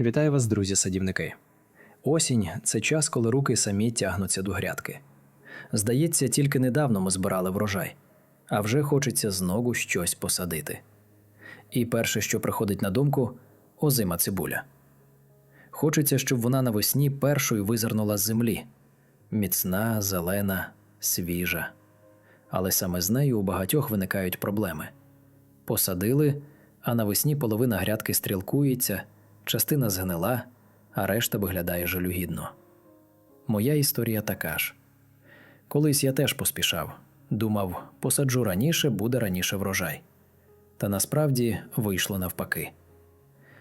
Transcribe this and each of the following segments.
Вітаю вас, друзі-садівники. Осінь це час, коли руки самі тягнуться до грядки. Здається, тільки недавно ми збирали врожай, а вже хочеться знову щось посадити. І перше, що приходить на думку озима цибуля. Хочеться, щоб вона навесні першою визирнула з землі міцна, зелена, свіжа. Але саме з нею у багатьох виникають проблеми. Посадили, а навесні половина грядки стрілкується, частина згнила, а решта виглядає жалюгідно. Моя історія така ж. Колись я теж поспішав, думав, посаджу раніше, буде раніше врожай. Та насправді вийшло навпаки.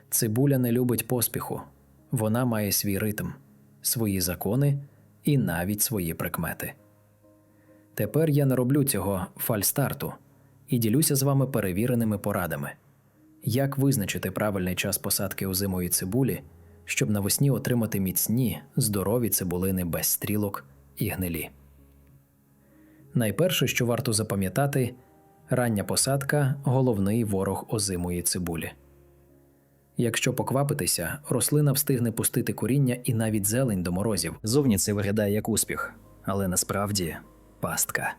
Цибуля не любить поспіху, вона має свій ритм, свої закони і навіть свої прикмети. Тепер я не роблю цього фальстарту і ділюся з вами перевіреними порадами, як визначити правильний час посадки озимої цибулі, щоб навесні отримати міцні, здорові цибулини без стрілок і гнилі. Найперше, що варто запам'ятати, рання посадка головний ворог озимої цибулі. Якщо поквапитися, рослина встигне пустити коріння і навіть зелень до морозів. Зовні це виглядає як успіх, але насправді пастка.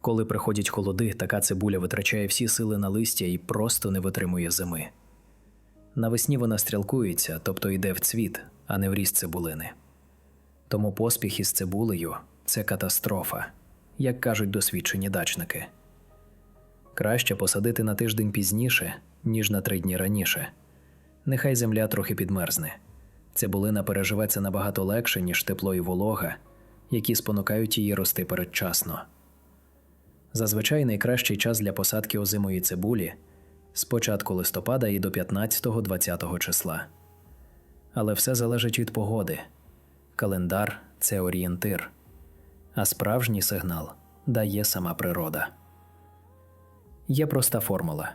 Коли приходять холоди, така цибуля витрачає всі сили на листя і просто не витримує зими. Навесні вона стрілкується, тобто йде в цвіт, а не в ріст цибулини. Тому поспіх із цибулею це катастрофа, як кажуть досвідчені дачники. Краще посадити на тиждень пізніше, ніж на три дні раніше. Нехай земля трохи підмерзне. Цибулина переживе це набагато легше, ніж тепло і волога, які спонукають її рости передчасно. Зазвичай найкращий час для посадки озимої цибулі з початку листопада і до 15-20 числа. Але все залежить від погоди. Календар це орієнтир, а справжній сигнал дає сама природа. Є проста формула.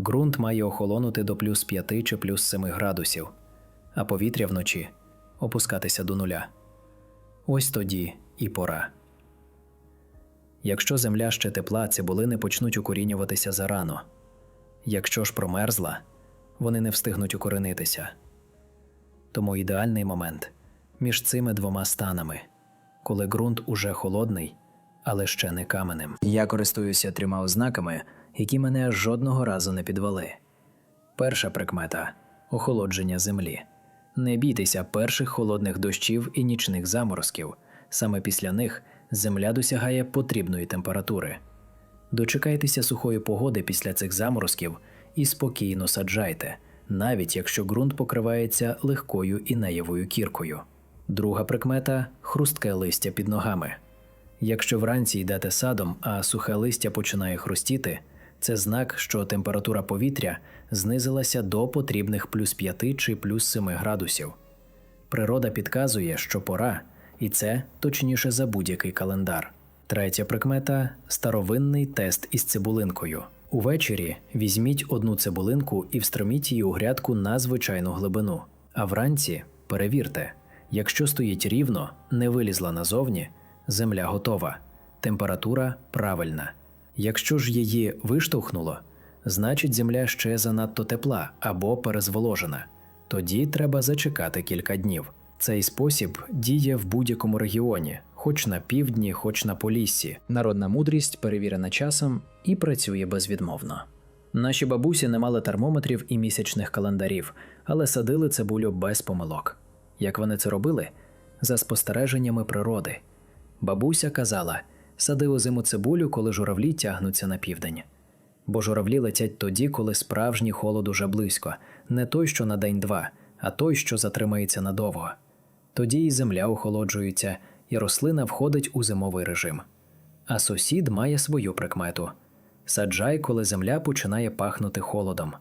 Ґрунт має охолонути до плюс 5 чи плюс 7 градусів, а повітря вночі опускатися до нуля. Ось тоді і пора. Якщо земля ще тепла, цибулини почнуть укорінюватися зарано. Якщо ж промерзла, вони не встигнуть укоренитися. Тому ідеальний момент між цими двома станами, коли ґрунт уже холодний, але ще не каменем. Я користуюся трьома ознаками, які мене жодного разу не підвели. Перша прикмета охолодження землі. Не бійтеся перших холодних дощів і нічних заморозків. Саме після них земля досягає потрібної температури. Дочекайтеся сухої погоди після цих заморозків і спокійно саджайте, навіть якщо ґрунт покривається легкою інеєвою кіркою. Друга прикмета хрустке листя під ногами. Якщо вранці йдете садом, а сухе листя починає хрустіти, це знак, що температура повітря знизилася до потрібних плюс 5 чи плюс 7 градусів. Природа підказує, що пора, і це точніше за будь-який календар. Третя прикмета старовинний тест із цибулинкою. Увечері візьміть одну цибулинку і встроміть її у грядку на звичайну глибину. А вранці перевірте, якщо стоїть рівно, не вилізла назовні, земля готова, температура правильна. Якщо ж її виштовхнуло, значить земля ще занадто тепла або перезволожена. Тоді треба зачекати кілька днів. Цей спосіб діє в будь-якому регіоні, хоч на півдні, хоч на поліссі. Народна мудрість перевірена часом і працює безвідмовно. Наші бабусі не мали термометрів і місячних календарів, але садили цибулю без помилок. Як вони це робили? За спостереженнями природи. Бабуся казала: сади озиму цибулю, коли журавлі тягнуться на південь. Бо журавлі летять тоді, коли справжній холод уже близько, не той, що на день-два, а той, що затримається надовго. Тоді і земля охолоджується, і рослина входить у зимовий режим. А сусід має свою прикмету саджай, коли земля починає пахнути холодом.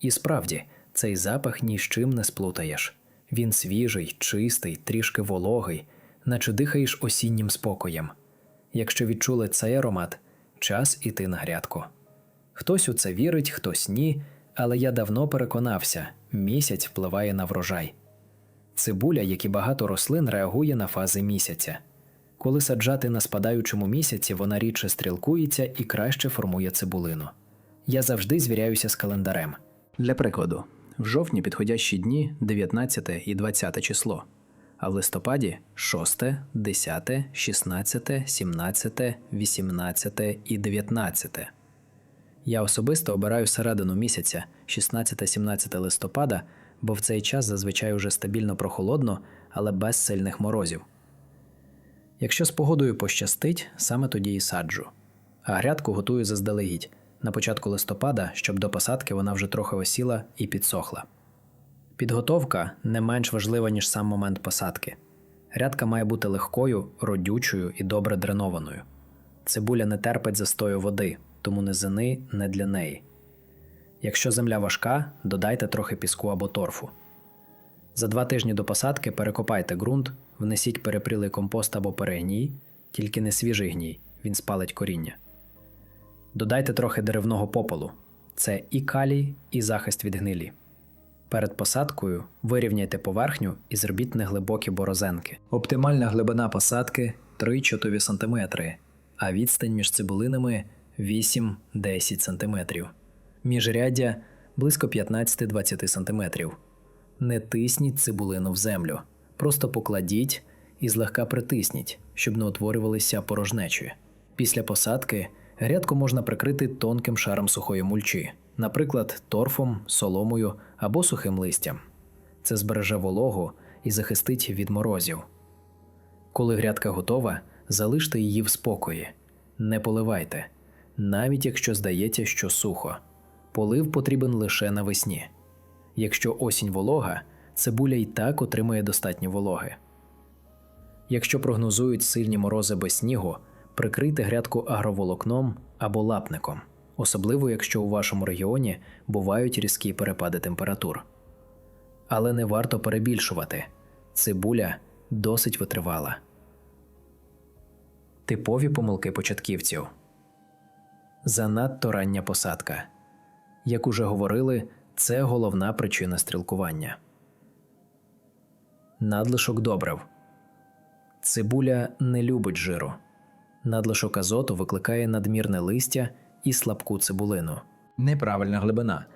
І справді, цей запах ні з чим не сплутаєш. Він свіжий, чистий, трішки вологий, наче дихаєш осіннім спокоєм. Якщо відчули цей аромат, час іти на грядку. Хтось у це вірить, хтось ні, але я давно переконався, місяць впливає на врожай. Цибуля, як і багато рослин, реагує на фази місяця. Коли саджати на спадаючому місяці, вона рідше стрілкується і краще формує цибулину. Я завжди звіряюся з календарем. Для прикладу, В жовтні підходящі дні 19 і 20 число, а в листопаді 6, 10, 16, 17, 18 і 19. Я особисто обираю середину місяця 16-17 листопада, бо в цей час зазвичай уже стабільно прохолодно, але без сильних морозів. Якщо з погодою пощастить, саме тоді і саджу. А грядку готую заздалегідь на початку листопада, щоб до посадки вона вже трохи осіла і підсохла. Підготовка не менш важлива, ніж сам момент посадки. Грядка має бути легкою, родючою і добре дренованою. Цибуля не терпить застою води, тому низини не для неї. Якщо земля важка, додайте трохи піску або торфу. За два тижні до посадки перекопайте ґрунт, внесіть перепрілий компост або перегній, тільки не свіжий гній, він спалить коріння. Додайте трохи деревного попелу це і калій, і захист від гнилі. Перед посадкою вирівняйте поверхню і зробіть неглибокі борозенки. Оптимальна глибина посадки 3-4 см, а відстань між цибулинами 8-10 см. Міжряддя близько 15-20 см. Не тисніть цибулину в землю, просто покладіть і злегка притисніть, щоб не утворювалися порожнечі. Після посадки грядку можна прикрити тонким шаром сухої мульчі, наприклад, торфом, соломою або сухим листям. Це збереже вологу і захистить від морозів. Коли грядка готова, залиште її в спокої, не поливайте, навіть якщо здається, що сухо. Полив потрібен лише навесні. Якщо осінь волога, цибуля й так отримує достатньо вологи. Якщо прогнозують сильні морози без снігу, прикрийте грядку агроволокном або лапником, особливо якщо у вашому регіоні бувають різкі перепади температур. Але не варто перебільшувати цибуля досить витривала. Типові помилки початківців занадто рання посадка. Як уже говорили, це головна причина стрілкування. Надлишок добрив. Цибуля не любить жиру. Надлишок азоту викликає надмірне листя і слабку цибулину. Неправильна глибина.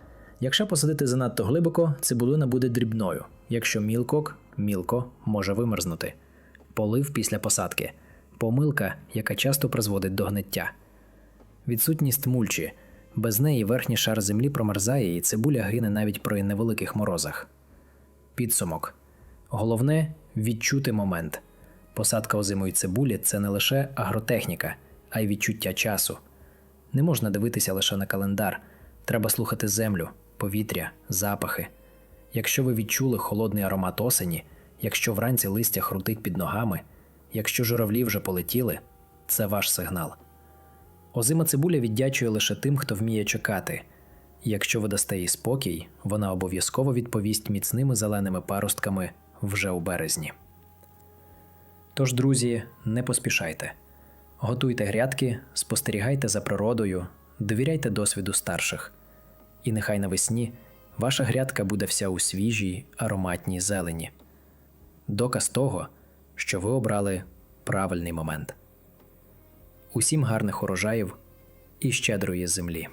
Якщо посадити занадто глибоко, цибулина буде дрібною. Якщо мілкок, мілко може вимерзнути. Полив після посадки. Помилка, яка часто призводить до гниття. Відсутність мульчі. Без неї верхній шар землі промерзає і цибуля гине навіть при невеликих морозах. Підсумок. Головне відчути момент. Посадка озимої цибулі це не лише агротехніка, а й відчуття часу. Не можна дивитися лише на календар, треба слухати землю, повітря, запахи. Якщо ви відчули холодний аромат осені, якщо вранці листя хрутить під ногами, якщо журавлі вже полетіли, це ваш сигнал. Озима цибуля віддячує лише тим, хто вміє чекати. Якщо ви дасте їй спокій, вона обов'язково відповість міцними зеленими паростками вже у березні. Тож, друзі, не поспішайте. Готуйте грядки, спостерігайте за природою, довіряйте досвіду старших. І нехай навесні ваша грядка буде вся у свіжій, ароматній зелені. Доказ того, що ви обрали правильний момент. Усім гарних урожаїв і щедрої землі.